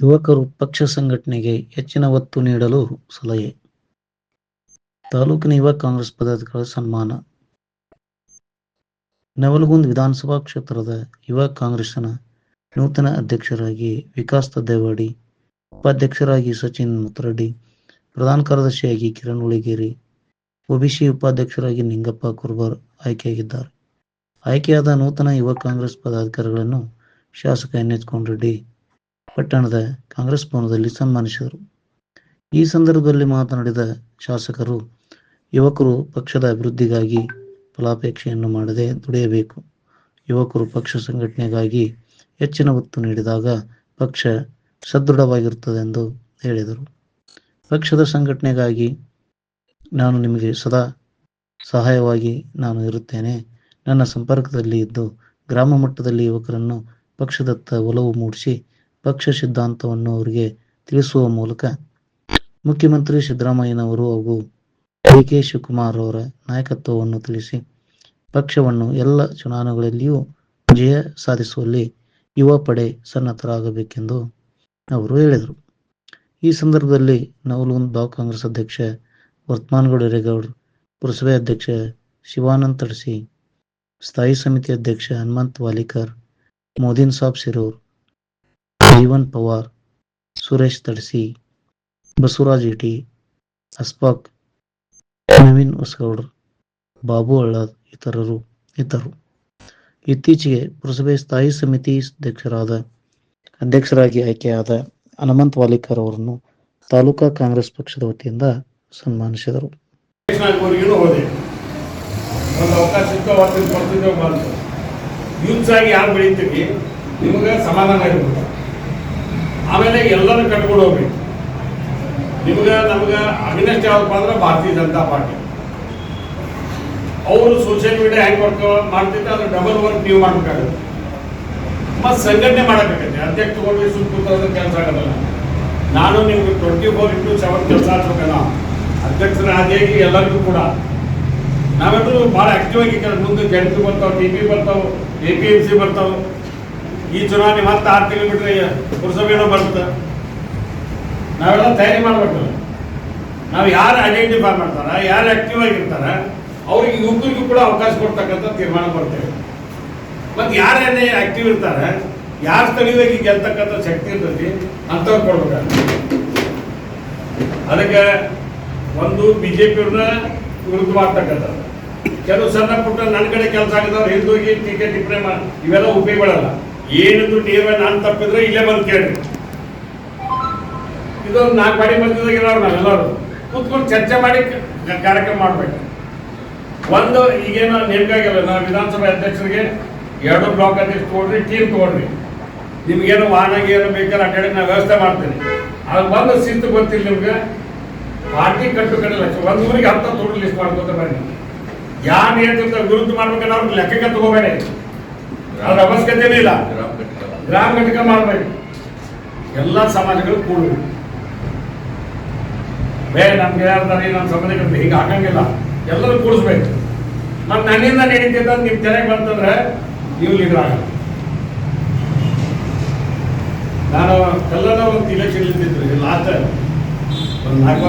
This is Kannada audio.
ಯುವಕರು ಪಕ್ಷ ಸಂಘಟನೆಗೆ ಹೆಚ್ಚಿನ ಒತ್ತು ನೀಡಲು ಸಲಹೆ. ತಾಲೂಕಿನ ಯುವ ಕಾಂಗ್ರೆಸ್ ಪದಾಧಿಕಾರಿಗಳ ಸನ್ಮಾನ. ನವಲಗುಂದ್ ವಿಧಾನಸಭಾ ಕ್ಷೇತ್ರದ ಯುವ ಕಾಂಗ್ರೆಸ್ನ ನೂತನ ಅಧ್ಯಕ್ಷರಾಗಿ ವಿಕಾಸ್ ತದ್ದೇವಾಡಿ, ಉಪಾಧ್ಯಕ್ಷರಾಗಿ ಸಚಿನ್ ಮುತ್ತರೆಡ್ಡಿ, ಪ್ರಧಾನ ಕಾರ್ಯದರ್ಶಿಯಾಗಿ ಕಿರಣ್ ಉಳಿಗೇರಿ ಒಬಿಸಿ ಉಪಾಧ್ಯಕ್ಷರಾಗಿ ನಿಂಗಪ್ಪ ಕುರ್ಬಾರ್ ಆಯ್ಕೆಯಾಗಿದ್ದಾರೆ. ಆಯ್ಕೆಯಾದ ನೂತನ ಯುವ ಕಾಂಗ್ರೆಸ್ ಪದಾಧಿಕಾರಿಗಳನ್ನು ಶಾಸಕ ಎನ್ ಎಚ್ ರೆಡ್ಡಿ ಪಟ್ಟಣದ ಕಾಂಗ್ರೆಸ್ ಭವನದಲ್ಲಿ ಸನ್ಮಾನಿಸಿದರು. ಈ ಸಂದರ್ಭದಲ್ಲಿ ಮಾತನಾಡಿದ ಶಾಸಕರು, ಯುವಕರು ಪಕ್ಷದ ಅಭಿವೃದ್ಧಿಗಾಗಿ ಫಲಾಪೇಕ್ಷೆಯನ್ನು ಮಾಡದೆ ದುಡಿಯಬೇಕು. ಯುವಕರು ಪಕ್ಷ ಸಂಘಟನೆಗಾಗಿ ಹೆಚ್ಚಿನ ಒತ್ತು ನೀಡಿದಾಗ ಪಕ್ಷ ಸದೃಢವಾಗಿರುತ್ತದೆ ಎಂದು ಹೇಳಿದರು. ಪಕ್ಷದ ಸಂಘಟನೆಗಾಗಿ ನಾನು ನಿಮಗೆ ಸದಾ ಸಹಾಯವಾಗಿ ನಾನು ಇರುತ್ತೇನೆ. ನನ್ನ ಸಂಪರ್ಕದಲ್ಲಿ ಇದ್ದು ಗ್ರಾಮ ಮಟ್ಟದಲ್ಲಿ ಯುವಕರನ್ನು ಪಕ್ಷದತ್ತ ಒಲವು ಮೂಡಿಸಿ ಪಕ್ಷ ಸಿದ್ಧಾಂತವನ್ನು ಅವರಿಗೆ ತಿಳಿಸುವ ಮೂಲಕ ಮುಖ್ಯಮಂತ್ರಿ ಸಿದ್ದರಾಮಯ್ಯನವರು ಹಾಗೂ ಡಿ ಕೆ ಶಿವಕುಮಾರ್ ಅವರ ನಾಯಕತ್ವವನ್ನು ತಿಳಿಸಿ ಪಕ್ಷವನ್ನು ಎಲ್ಲ ಚುನಾವಣೆಗಳಲ್ಲಿಯೂ ಜಯ ಸಾಧಿಸುವಲ್ಲಿ ಯುವ ಪಡೆ ಸನ್ನದ್ಧರಾಗಬೇಕೆಂದು ಅವರು ಹೇಳಿದರು. ಈ ಸಂದರ್ಭದಲ್ಲಿ ನವಲೂನ್ ಬ್ಲಾಕ್ ಕಾಂಗ್ರೆಸ್ ಅಧ್ಯಕ್ಷ ವರ್ತಮಾನಗೌಡ ಹಿರೇಗೌಡ್ ಪುರಸಭೆ ಅಧ್ಯಕ್ಷ ಶಿವಾನಂದ್ ತಡಸಿ, ಸ್ಥಾಯಿ ಸಮಿತಿ ಅಧ್ಯಕ್ಷ ಹನುಮಂತ್ ವಾಲಿಕರ್, ಮೋದಿನ್ ಸಾಬ್ ಸಿರೂರ್ ಜೀವನ್ ಪವಾರ್, ಸುರೇಶ್ ತಡಸಿ, ಬಸವರಾಜ್ ಇಟಿ ಅಸ್ಪಾಕ್ ನವೀನ್ ಹೊಸಗೌಡ್ರು, ಬಾಬು ಹಳ್ಳದ್ ಇತರರು ಇದ್ದರು. ಇತ್ತೀಚೆಗೆ ಪುರಸಭೆ ಸ್ಥಾಯಿ ಸಮಿತಿ ಅಧ್ಯಕ್ಷರಾದ, ಅಧ್ಯಕ್ಷರಾಗಿ ಆಯ್ಕೆಯಾದ ಹನುಮಂತ್ ವಾಲಿಕರ್ ಅವರನ್ನು ತಾಲೂಕಾ ಕಾಂಗ್ರೆಸ್ ಪಕ್ಷದ ವತಿಯಿಂದ ಸನ್ಮಾನಿಸಿದರು. ನಿಮಗೆ ಸಮಾಧಾನ ಇರ್ಬೇಕು ಆಮೇಲೆ ಎಲ್ಲರೂ ಕಟ್ಕೊಂಡು ಹೋಗ್ಬೇಕು ನಿಮ್ಗೆ ನಮ್ಗೆ ಅವಿನಾಶ್ ಯಾವಪ್ಪ ಅಂದ್ರೆ ಭಾರತೀಯ ಜನತಾ ಪಾರ್ಟಿ. ಅವರು ಸೋಷಿಯಲ್ ಮೀಡಿಯಾ ಹೆಂಗೆ ವರ್ಕ್ ಮಾಡ್ತಿದ್ದೆ ಅದ್ರ ಡಬಲ್ ವರ್ಕ್ ನೀವು ಮಾಡ್ಬೇಕಾಗುತ್ತೆ. ಮತ್ತು ಸಂಘಟನೆ ಮಾಡಬೇಕಾಗತ್ತೆ. ಅಧ್ಯಕ್ಷ ತಗೊಂಡು ಸುತ್ತ ಕೆಲಸ ಆಗೋದಲ್ಲ ನಾನು ನಿಮ್ಗೆ ಟ್ವೆಂಟಿ ಫೋರ್ ಇಂಟು ಸೆವೆನ್ ಕೆಲಸ ಆಗ್ಬೇಕಲ್ಲ. ಅಧ್ಯಕ್ಷರ ಹಾದಿಯಾಗಿ ಎಲ್ಲರಿಗೂ ಕೂಡ. ನಾವೆಲ್ಲರೂ ಭಾಳ ಆಕ್ಟಿವ್ ಆಗಿ ಮುಂದೆ ಜಂಟಿ ಬರ್ತಾವೆ ಟಿ ಪಿ ಬರ್ತಾವೆ ಎ ಪಿ ಎಂ ಸಿ ಬರ್ತಾವೆ. ಈ ಚುನಾವಣೆ ಮತ್ತೆ ಆರು ತಿಂಗಳು ಬಿಟ್ಟರೆ ಪುರಸಭೆನೂ ಬರ್ತದೆ ನಾವೆಲ್ಲ ತಯಾರಿ ಮಾಡ್ಬೇಕಲ್ಲ ನಾವು ಯಾರು ಐಡೆಂಟಿಫೈ ಮಾಡ್ತಾರ, ಯಾರು ಆಕ್ಟಿವ್ ಆಗಿರ್ತಾರ, ಅವ್ರಿಗೆ ಯುವಕರಿಗೂ ಕೂಡ ಅವಕಾಶ ಕೊಡ್ತಕ್ಕಂಥ ತೀರ್ಮಾನ ಬರ್ತೇವೆ ಮತ್ತು ಯಾರೇನೇ ಆಕ್ಟಿವ್ ಇರ್ತಾರೆ, ಯಾರು ಸ್ಥಳೀಯವಾಗಿ ಗೆಲ್ತಕ್ಕಂಥ ಶಕ್ತಿ ಇರ್ತೈತಿ, ಅಂಥವ್ರು ಕೊಡ್ಬೇಕು ಅದಕ್ಕೆ ಒಂದು ಬಿ ಜೆ ಪಿಯವ್ರನ್ನ ವಿರುದ್ಧ ಕೆಲವು ಸಣ್ಣ ಪುಟ್ಟ ನನ್ನ ಕಡೆ ಕೆಲಸ ಆಗಿದವ್ರು ಹಿಂದೋಗಿ ಟೀಕೆ ಟಿಪ್ಪಣೆ ಮಾ ಇವೆಲ್ಲ ಉಪಯೋಗಗಳಲ್ಲ ಏನಿದ್ರು ನೇರವಾಗಿ ನಾನು ತಪ್ಪಿದ್ರೆ ಇಲ್ಲೇ ಬಂದು ಕೇಳ್ರಿ. ಇದೊಂದು ನಾಲ್ಕು ಬಾಡಿ ಬಂದಿದ್ದಾಗ ಇರೋರು ನಾವೆಲ್ಲರೂ. ಕೂತ್ಕೊಂಡು ಚರ್ಚೆ ಮಾಡಿ ಕಾರ್ಯಕ್ರಮ ಮಾಡಬೇಕು. ಒಂದು, ಈಗೇನು ನೇಮಕ ಆಗಿಲ್ಲ ನಾವು ವಿಧಾನಸಭೆ ಅಧ್ಯಕ್ಷರಿಗೆ ಎರಡು ಬ್ಲಾಕ್ ಅಧ್ಯಕ್ಷ ತಗೊಳ್ರಿ ಟೀಮ್ ತಗೊಳ್ರಿ ನಿಮ್ಗೇನು ವಾಹನ ಏನು ಬೇಕಾದ್ರೆ ಕಡೆ ನಾವು ವ್ಯವಸ್ಥೆ ಮಾಡ್ತೀನಿ. ಅದು ಬಂದು ಸಿತ್ತು ಗೊತ್ತಿಲ್ಲ ನಿಮ್ಗೆ. ಪಾರ್ಟಿ ಕಟ್ಟು ಕಟ್ಟಿಲ್ಲ. ಒಂದು ಊರಿಗೆ ಹತ್ತು ಲಿಸ್ಟ್ ಮಾಡ್ಕೊತ ಬನ್ನಿ. ಯಾರು ಏನಿರ್ತಾರೆ ವಿರುದ್ಧ ಮಾಡ್ಬೇಕಂದ್ರೆ ಅವ್ರಿಗೆ ಲೆಕ್ಕಕ್ಕೆ ತಗೋಬೇಡಿ. ಅದ್ರ ಅವಶ್ಯಕತೆನೇ ಇಲ್ಲ. ಗ್ರಾಮ ಘಟಕ ಮಾಡಬೇಕು. ಎಲ್ಲ ಸಮಾಜಗಳು ಕೂಡಬೇಕು. ಬೇರೆ ನಮ್ಗೆ ಯಾರ್ದಾರೆ ನಮ್ಮ ಸಂಬಂಧಿಕರು ಹಿಂಗೆ ಹಾಕಂಗಿಲ್ಲ ಎಲ್ಲರೂ ಕೂಡಿಸ್ಬೇಕು. ಮತ್ತು ನನ್ನಿಂದ ನಡೀತಿದ್ದ ನಿಮ್ ಚೆನ್ನಾಗಿ ಬಂತಂದ್ರೆ ನೀವು ಲೀಡರ್ ನಾನು ಕಲ್ಲನ ಒಂದು ಇಲೆಕ್ಷನ್ ಇಲ್ದಿದ್ರು ಲಾಸ್ಟ್ ಒಂದು ನಾಲ್ಕು ವರ್ಷ